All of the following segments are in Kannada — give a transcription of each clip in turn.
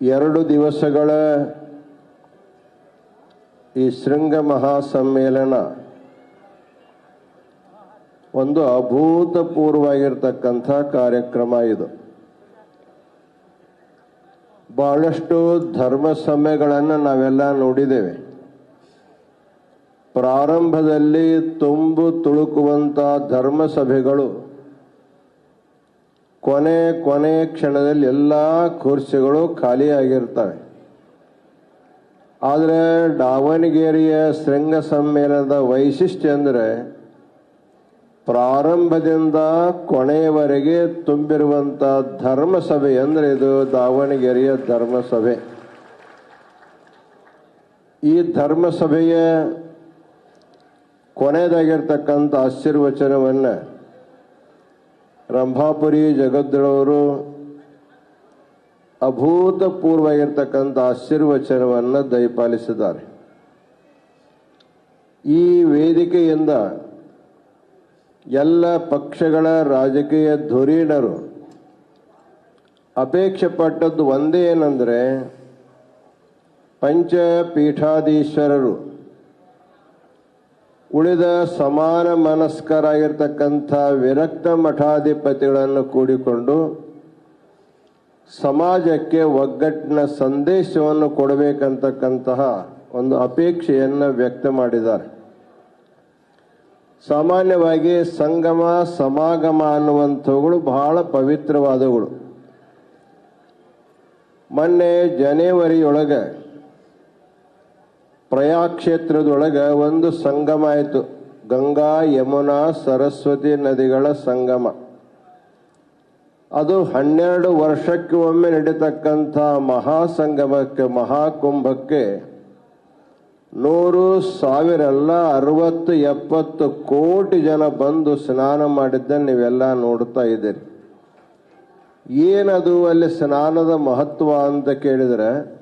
ಎರಡು ದಿವಸಗಳ ಈ ಶೃಂಗ ಮಹಾಸಮ್ಮೇಳನ ಒಂದು ಅಭೂತಪೂರ್ವವಾಗಿರ್ತಕ್ಕಂಥ ಕಾರ್ಯಕ್ರಮ ಇದು. ಬಹಳಷ್ಟು ಧರ್ಮ ಸಮ್ಮೆಗಳನ್ನು ನಾವೆಲ್ಲ ನೋಡಿದ್ದೇವೆ. ಪ್ರಾರಂಭದಲ್ಲಿ ತುಂಬು ತುಳುಕುವಂಥ ಧರ್ಮ ಸಭೆಗಳು ಕೊನೆ ಕೊನೆ ಕ್ಷಣದಲ್ಲಿ ಎಲ್ಲ ಕುರ್ಚಿಗಳು ಖಾಲಿಯಾಗಿರ್ತವೆ ಆದರೆ ದಾವಣಗೆರೆಯ ಶೃಂಗ ಸಮ್ಮೇಳನದ ವೈಶಿಷ್ಟ್ಯ ಅಂದರೆ ಪ್ರಾರಂಭದಿಂದ ಕೊನೆಯವರೆಗೆ ತುಂಬಿರುವಂಥ ಧರ್ಮಸಭೆ ಅಂದರೆ ಇದು ದಾವಣಗೆರೆಯ ಧರ್ಮಸಭೆ. ಈ ಧರ್ಮಸಭೆಯ ಕೊನೆಯದಾಗಿರ್ತಕ್ಕಂಥ ಆಶೀರ್ವಚನವನ್ನು ರಂಭಾಪುರಿ ಜಗದ್ದಳವರು ಅಭೂತಪೂರ್ವ ಇರತಕ್ಕಂಥ ಆಶೀರ್ವಚನವನ್ನು ದಯಪಾಲಿಸಿದ್ದಾರೆ. ಈ ವೇದಿಕೆಯಿಂದ ಎಲ್ಲ ಪಕ್ಷಗಳ ರಾಜಕೀಯ ಧುರೀಣರು ಅಪೇಕ್ಷೆ ಪಟ್ಟದ್ದು ಒಂದೇ ಏನಂದರೆ ಪಂಚಪೀಠಾಧೀಶ್ವರರು. ಉಳಿದ ಸಮಾನ ಮನಸ್ಕರಾಗಿರ್ತಕ್ಕಂಥ ವಿರಕ್ತ ಮಠಾಧಿಪತಿಗಳನ್ನು ಕೂಡಿಕೊಂಡು ಸಮಾಜಕ್ಕೆ ಒಗ್ಗಟ್ಟಿನ ಸಂದೇಶವನ್ನು ಕೊಡಬೇಕಂತಕ್ಕಂತಹ ಒಂದು ಅಪೇಕ್ಷೆಯನ್ನು ವ್ಯಕ್ತ ಮಾಡಿದ್ದಾರೆ. ಸಾಮಾನ್ಯವಾಗಿ ಸಂಗಮ, ಸಮಾಗಮ ಅನ್ನುವಂಥವುಗಳು ಬಹಳ ಪವಿತ್ರವಾದವುಗಳು. ಮೊನ್ನೆ ಜನವರಿಯೊಳಗೆ ಪ್ರಯಾಗ್ ಕ್ಷೇತ್ರದೊಳಗೆ ಒಂದು ಸಂಗಮ ಆಯಿತು. ಗಂಗಾ, ಯಮುನಾ, ಸರಸ್ವತಿ ನದಿಗಳ ಸಂಗಮ. ಅದು ಹನ್ನೆರಡು ವರ್ಷಕ್ಕೆ ಒಮ್ಮೆ ನಡೀತಕ್ಕಂಥ ಮಹಾಸಂಗಮಕ್ಕೆ, ಮಹಾಕುಂಭಕ್ಕೆ ನೂರು ಸಾವಿರ ಅಲ್ಲ, ಅರವತ್ತು, ಎಪ್ಪತ್ತು ಕೋಟಿ ಜನ ಬಂದು ಸ್ನಾನ ಮಾಡಿದ್ದನ್ನು ನೀವೆಲ್ಲ ನೋಡ್ತಾ ಇದ್ದೀರಿ. ಏನದು ಅಲ್ಲಿ ಸ್ನಾನದ ಮಹತ್ವ ಅಂತ ಕೇಳಿದರೆ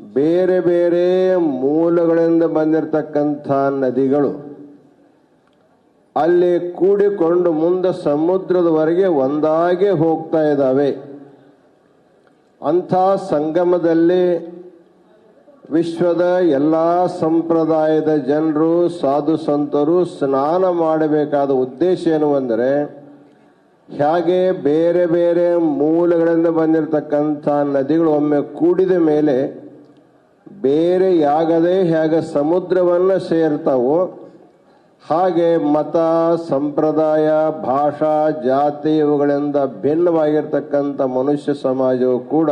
ಬೇರೆ ಬೇರೆ ಮೂಲಗಳಿಂದ ಬಂದಿರತಕ್ಕಂಥ ನದಿಗಳು ಅಲ್ಲಿ ಕೂಡಿಕೊಂಡು ಮುಂದೆ ಸಮುದ್ರದವರೆಗೆ ಒಂದಾಗೆ ಹೋಗ್ತಾ ಇದ್ದಾವೆ. ಅಂಥ ಸಂಗಮದಲ್ಲಿ ವಿಶ್ವದ ಎಲ್ಲ ಸಂಪ್ರದಾಯದ ಜನರು, ಸಾಧು ಸಂತರು ಸ್ನಾನ ಮಾಡಬೇಕಾದ ಉದ್ದೇಶ ಏನು ಅಂದರೆ, ಹೇಗೆ ಬೇರೆ ಬೇರೆ ಮೂಲಗಳಿಂದ ಬಂದಿರತಕ್ಕಂಥ ನದಿಗಳು ಒಮ್ಮೆ ಕೂಡಿದ ಮೇಲೆ ಬೇರೆ ಯಾಗದೆ ಹೇಗೆ ಸಮುದ್ರವನ್ನು ಸೇರ್ತಾವೋ, ಹಾಗೆ ಮತ, ಸಂಪ್ರದಾಯ, ಭಾಷಾ, ಜಾತಿ ಇವುಗಳಿಂದ ಭಿನ್ನವಾಗಿರ್ತಕ್ಕಂಥ ಮನುಷ್ಯ ಸಮಾಜವು ಕೂಡ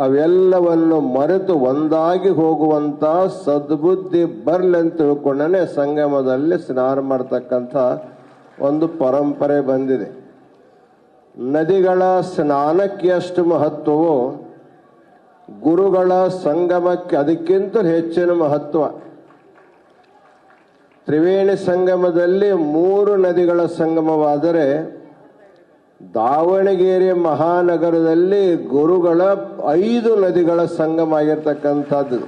ಅವೆಲ್ಲವನ್ನು ಮರೆತು ಒಂದಾಗಿ ಹೋಗುವಂತ ಸದ್ಬುದ್ಧಿ ಬರ್ಲಿ ಅಂತ ತಿಳ್ಕೊಂಡನೆ ಸಂಗಮದಲ್ಲಿ ಸ್ನಾನ ಮಾಡ್ತಕ್ಕಂಥ ಒಂದು ಪರಂಪರೆ ಬಂದಿದೆ. ನದಿಗಳ ಸ್ನಾನಕ್ಕೆ ಎಷ್ಟು ಮಹತ್ವವೋ ಗುರುಗಳ ಸಂಗಮಕ್ಕೆ ಅದಕ್ಕಿಂತ ಹೆಚ್ಚಿನ ಮಹತ್ವ. ತ್ರಿವೇಣಿ ಸಂಗಮದಲ್ಲಿ ಮೂರು ನದಿಗಳ ಸಂಗಮವಾದರೆ ದಾವಣಗೆರೆ ಮಹಾನಗರದಲ್ಲಿ ಗುರುಗಳ ಐದು ನದಿಗಳ ಸಂಗಮ ಆಗಿರ್ತಕ್ಕಂಥದ್ದು.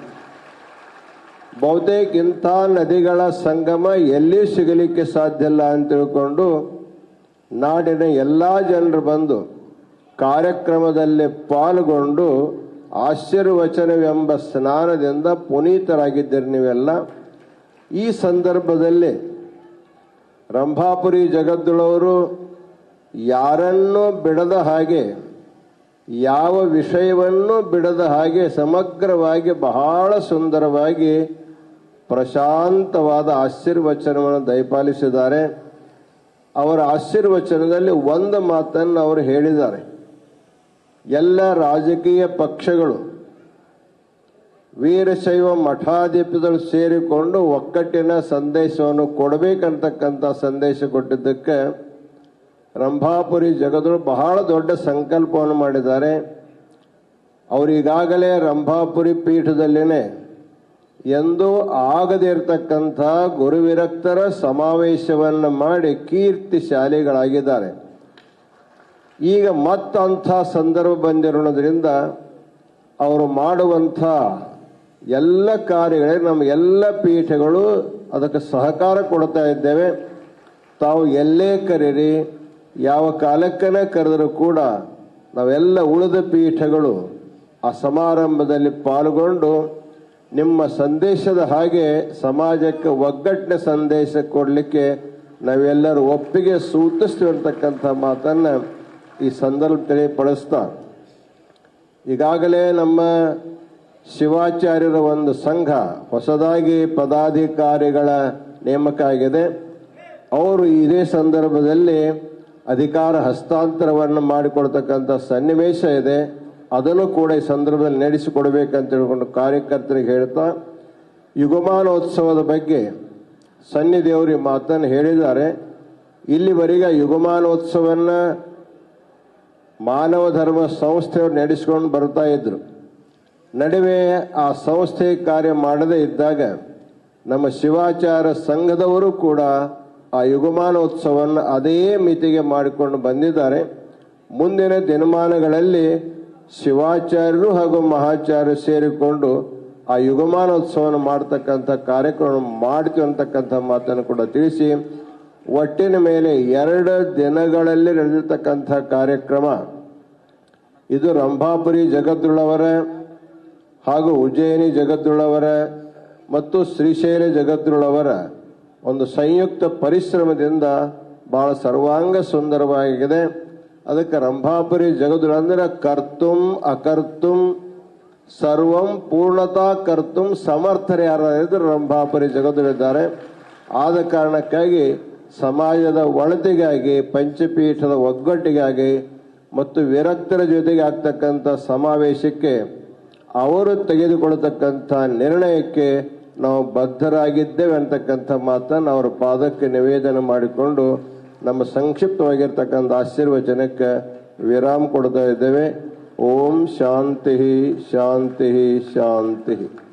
ಬಹುತೇಕ ಇಂಥ ನದಿಗಳ ಸಂಗಮ ಎಲ್ಲಿ ಸಿಗಲಿಕ್ಕೆ ಸಾಧ್ಯ ಇಲ್ಲ ಅಂತ ತಿಳ್ಕೊಂಡು ನಾಡಿನ ಎಲ್ಲ ಜನರು ಬಂದು ಕಾರ್ಯಕ್ರಮದಲ್ಲಿ ಪಾಲ್ಗೊಂಡು ಆಶೀರ್ವಚನವೆಂಬ ಸ್ನಾನದಿಂದ ಪುನೀತರಾಗಿದ್ದೀರಿ ನೀವೆಲ್ಲ. ಈ ಸಂದರ್ಭದಲ್ಲಿ ರಂಭಾಪುರಿ ಜಗದ್ದುಳವರು ಯಾರನ್ನೂ ಬಿಡದ ಹಾಗೆ, ಯಾವ ವಿಷಯವನ್ನು ಬಿಡದ ಹಾಗೆ ಸಮಗ್ರವಾಗಿ, ಬಹಳ ಸುಂದರವಾಗಿ ಪ್ರಶಾಂತವಾದ ಆಶೀರ್ವಚನವನ್ನು ದಯಪಾಲಿಸಿದ್ದಾರೆ. ಅವರ ಆಶೀರ್ವಚನದಲ್ಲಿ ಒಂದು ಮಾತನ್ನು ಅವರು ಹೇಳಿದ್ದಾರೆ. ಎಲ್ಲ ರಾಜಕೀಯ ಪಕ್ಷಗಳು ವೀರಶೈವ ಮಠಾಧಿಪತಿಗಳು ಸೇರಿಕೊಂಡು ಒಕ್ಕಟ್ಟಿನ ಸಂದೇಶವನ್ನು ಕೊಡಬೇಕಂತಕ್ಕಂಥ ಸಂದೇಶ ಕೊಟ್ಟಿದ್ದಕ್ಕೆ ರಂಭಾಪುರಿ ಜಗದರು ಬಹಳ ದೊಡ್ಡ ಸಂಕಲ್ಪವನ್ನು ಮಾಡಿದ್ದಾರೆ. ಅವರಿಗಾಗಲೇ ರಂಭಾಪುರಿ ಪೀಠದಲ್ಲಿನೇ ಎಂದು ಆಗದೇ ಇರತಕ್ಕಂಥ ಗುರುವಿರಕ್ತರ ಸಮಾವೇಶವನ್ನು ಮಾಡಿ ಕೀರ್ತಿ ಶಾಲೆಗಳಾಗಿದ್ದಾರೆ. ಈಗ ಮತ್ತಂಥ ಸಂದರ್ಭ ಬಂದಿರೋದ್ರಿಂದ ಅವರು ಮಾಡುವಂಥ ಎಲ್ಲ ಕಾರ್ಯಗಳಿಗೆ ನಮ್ಮ ಎಲ್ಲ ಪೀಠಗಳು ಅದಕ್ಕೆ ಸಹಕಾರ ಕೊಡ್ತಾ ಇದ್ದೇವೆ. ತಾವು ಎಲ್ಲೇ ಕರೀರಿ, ಯಾವ ಕಾಲಕ್ಕನೇ ಕರೆದರೂ ಕೂಡ ನಾವೆಲ್ಲ ಉಳಿದ ಪೀಠಗಳು ಆ ಸಮಾರಂಭದಲ್ಲಿ ಪಾಲ್ಗೊಂಡು ನಿಮ್ಮ ಸಂದೇಶದ ಹಾಗೆ ಸಮಾಜಕ್ಕೆ ಒಗ್ಗಟ್ಟಿನ ಸಂದೇಶ ಕೊಡಲಿಕ್ಕೆ ನಾವೆಲ್ಲರೂ ಒಪ್ಪಿಗೆ ಸೂಚಿಸ್ತೀವಿ ಅಂತಕ್ಕಂಥ ಮಾತನ್ನ ಈ ಸಂದರ್ಭ ತಿಳಿಪಡಿಸ್ತಾ ಈಗಾಗಲೇ ನಮ್ಮ ಶಿವಾಚಾರ್ಯರ ಒಂದು ಸಂಘ ಹೊಸದಾಗಿ ಪದಾಧಿಕಾರಿಗಳ ನೇಮಕ ಆಗಿದೆ ಅವರು ಇದೇ ಸಂದರ್ಭದಲ್ಲಿ ಅಧಿಕಾರ ಹಸ್ತಾಂತರವನ್ನು ಮಾಡಿಕೊಡ್ತಕ್ಕಂಥ ಸನ್ನಿವೇಶ ಇದೆ. ಅದನ್ನು ಕೂಡ ಈ ಸಂದರ್ಭದಲ್ಲಿ ನಡೆಸಿಕೊಡಬೇಕಂತ ತಿಳ್ಕೊಂಡು ಕಾರ್ಯಕರ್ತರಿಗೆ ಹೇಳ್ತಾ, ಯುಗಮಾನೋತ್ಸವದ ಬಗ್ಗೆ ಸನ್ನಿಧಿಯವರು ಮಾತನ್ನು ಹೇಳಿದ್ದಾರೆ. ಇಲ್ಲಿವರೆಗೆ ಯುಗಮಾನೋತ್ಸವನ್ನ ಮಾನವ ಧರ್ಮ ಸಂಸ್ಥೆಯವರು ನಡೆಸಿಕೊಂಡು ಬರ್ತಾ ಇದ್ರು. ನಡುವೆ ಆ ಸಂಸ್ಥೆ ಕಾರ್ಯ ಮಾಡದೇ ಇದ್ದಾಗ ನಮ್ಮ ಶಿವಾಚಾರ ಸಂಘದವರು ಕೂಡ ಆ ಯುಗಮಾನೋತ್ಸವವನ್ನು ಅದೇ ಮಿತಿಗೆ ಮಾಡಿಕೊಂಡು ಬಂದಿದ್ದಾರೆ. ಮುಂದಿನ ದಿನಮಾನಗಳಲ್ಲಿ ಶಿವಾಚಾರ್ಯರು ಹಾಗೂ ಮಹಾಚಾರ್ಯರು ಸೇರಿಕೊಂಡು ಆ ಯುಗಮಾನೋತ್ಸವವನ್ನು ಮಾಡ್ತಕ್ಕಂಥ ಕಾರ್ಯಕ್ರಮ ಮಾಡ್ತೀವಿ ಅಂತಕ್ಕಂಥ ಮಾತನ್ನು ಕೂಡ ತಿಳಿಸಿ ಒಟ್ಟಿನ ಮೇಲೆ ಎರಡು ದಿನಗಳಲ್ಲಿ ನಡೆದಿರ್ತಕ್ಕಂಥ ಕಾರ್ಯಕ್ರಮ. ಇದು ರಂಭಾಪುರಿ ಜಗದ್ದುಳವರ ಹಾಗೂ ಉಜ್ಜಯಿನಿ ಜಗದ್ದುಳವರ ಮತ್ತು ಶ್ರೀಶೈಲ ಜಗದ್ದುಳವರ ಒಂದು ಸಂಯುಕ್ತ ಪರಿಶ್ರಮದಿಂದ ಬಹಳ ಸರ್ವಾಂಗ ಸುಂದರವಾಗಿದೆ. ಅದಕ್ಕೆ ರಂಭಾಪುರಿ ಜಗದ್ದುಳ ಅಂದರೆ ಕರ್ತುಂ ಅಕರ್ತುಂ ಸರ್ವಂ ಪೂರ್ಣತಾ ಕರ್ತುಂ ಸಮರ್ಥರು ಯಾರು ರಂಭಾಪುರಿ ಜಗದ್ದುಳಿದ್ದಾರೆ ಆದ ಕಾರಣಕ್ಕಾಗಿ ಸಮಾಜದ ಒಳತೆಗಾಗಿ, ಪಂಚಪೀಠದ ಒಗ್ಗಟ್ಟಿಗಾಗಿ ಮತ್ತು ವಿರಕ್ತರ ಜೊತೆಗೆ ಆಗ್ತಕ್ಕಂಥ ಸಮಾವೇಶಕ್ಕೆ ಅವರು ತೆಗೆದುಕೊಳ್ಳತಕ್ಕಂಥ ನಿರ್ಣಯಕ್ಕೆ ನಾವು ಬದ್ಧರಾಗಿದ್ದೇವೆ ಅಂತಕ್ಕಂಥ ಮಾತನ್ನು ಅವರ ಪಾದಕ್ಕೆ ನಿವೇದನೆ ಮಾಡಿಕೊಂಡು ನಮ್ಮ ಸಂಕ್ಷಿಪ್ತವಾಗಿರ್ತಕ್ಕಂಥ ಆಶೀರ್ವಚನಕ್ಕೆ ವಿರಾಮ ಕೊಡ್ತಾ ಇದ್ದೇವೆ. ಓಂ ಶಾಂತಿ ಶಾಂತಿ ಶಾಂತಿ.